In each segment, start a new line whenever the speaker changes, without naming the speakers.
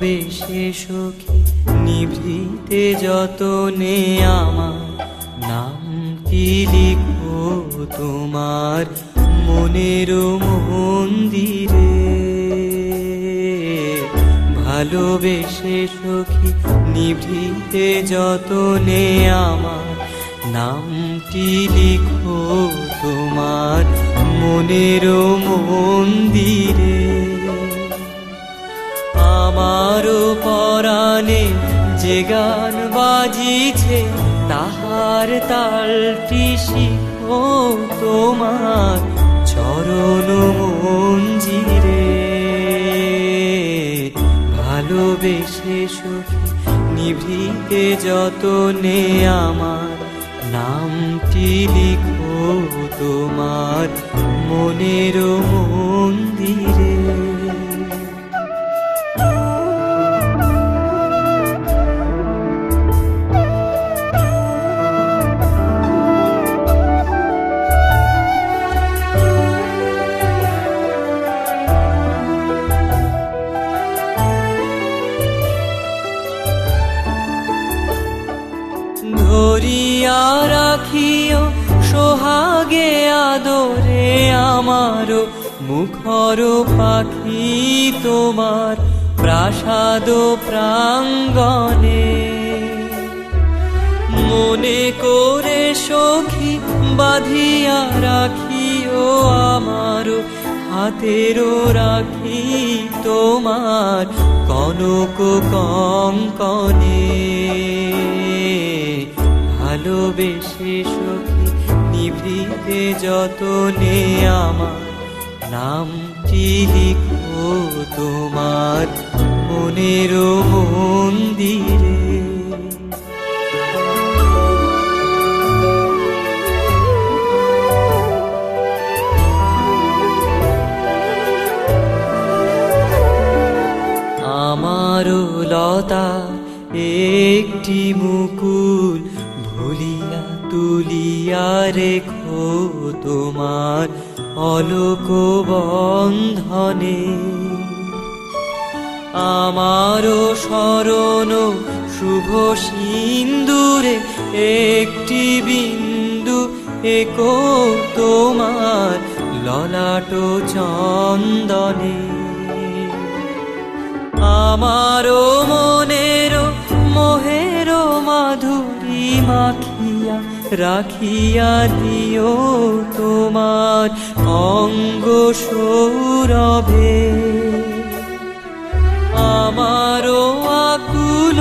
ভালোবেসে সখী নিভৃতে যতনে আমার নামটি লিখো তোমার মনের মন্দিরে? ভালোবেসে সখী নিভৃতে যতনে আমার নামটি লিখো তোমার মনের মন্দিরে? আমারও পরাণে যে গান বাজিছে, তাহার তালটি শিখো তোমার চরণ মঞ্জিরে। ভালোবেসে সখী নিভৃতে যতনে আমার নামটি লিখো তোমার মনের মন্দিরে। ধরিয়া রাখিও, সোহাগে আদরে আমারও মুখর পাখি তোমার প্রাসাদ প্রাঙ্গণে। মনে করে সখী বাঁধিয়া রাখিও আমারও, হাতেরও রাখি তোমার কনক কঙ্কনে। ভালোবেসে সখী নিভৃতে যতনে আমার নামটি লিখো তোমার মনের মন্দিরে। আমারও লতা একটি মুকুল ভুলিয়া তুলিয়া রেখো তোমার অলোক বন্ধনে। আমারও স্মরণ শুভ সিন্দুরে, একটি বিন্দু একো তোমার ললাট চন্দনে। আমারও মনের মোহের মাধুরী মাখিয়া, রাখিয়া দিও তোমার অঙ্গ সৌরভে। আমারও আকুল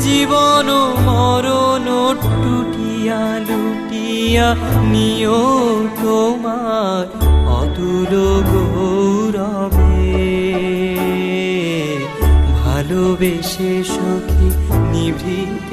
জীবন, মরণ টুটিয়া লুটিয়া নিও তোমার অতুল গৌরবে। ভালোবেসে সখী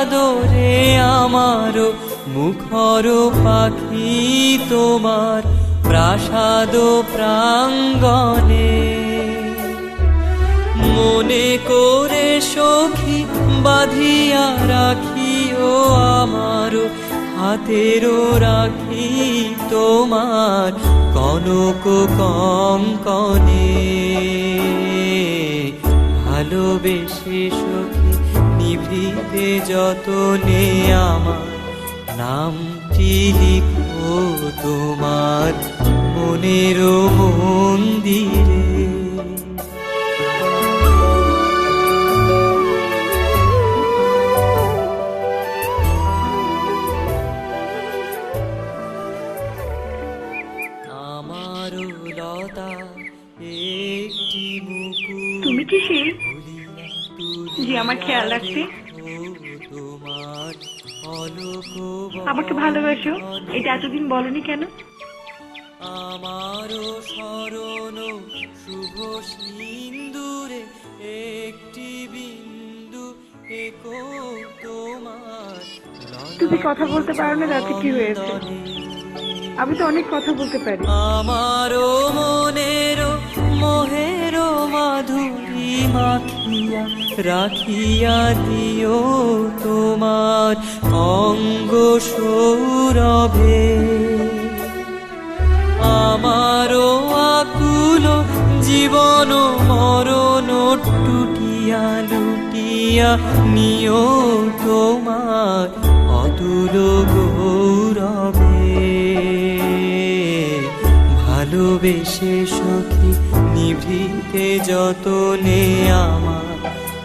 আদরে আমারও মুখর পাখি তোমার প্রাসাদ প্রাঙ্গণে। মনে করে সখী বাঁধিয়া রাখিও আমারও, হাতেরও রাখি তোমার কন কনক কঙ্কনে। ভালোবেসে সখী নিভৃতে যতনে আমার নামটি লিখো তোমার মনের মন্দিরে।
খেয়াল
অলোক
আমাকে ভালোবাসো। এটা এতদিন বলনি কেন?
আমারও স্মরণ শুভ সিন্দুরে একটি বিন্দু একো তোমার
তুমি কথা বলতে পারো না তাতে কি হয়েছে? আমি তো অনেক কথা বলতে পারি।
আমারও মনের মোহের মাধুরী মাখিয়া রাখিয়া দিও তোমার অঙ্গ সৌরভে। আমারও আকুল জীবন মরণ টুটিয়া লুটিয়া নিও তোমার অতুল গৌরবে। ভালোবেসে সখী নিভৃতে যতনে আমার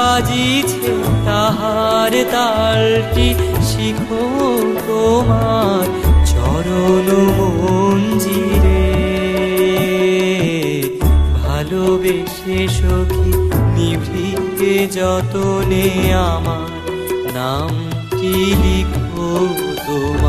বাজিছে তাহার তালটি, শিখো তোমার চরণ মঞ্জিরে। ভালোবেসে সখী, নিভৃতে যতনে আমার নামটি লিখো তোমার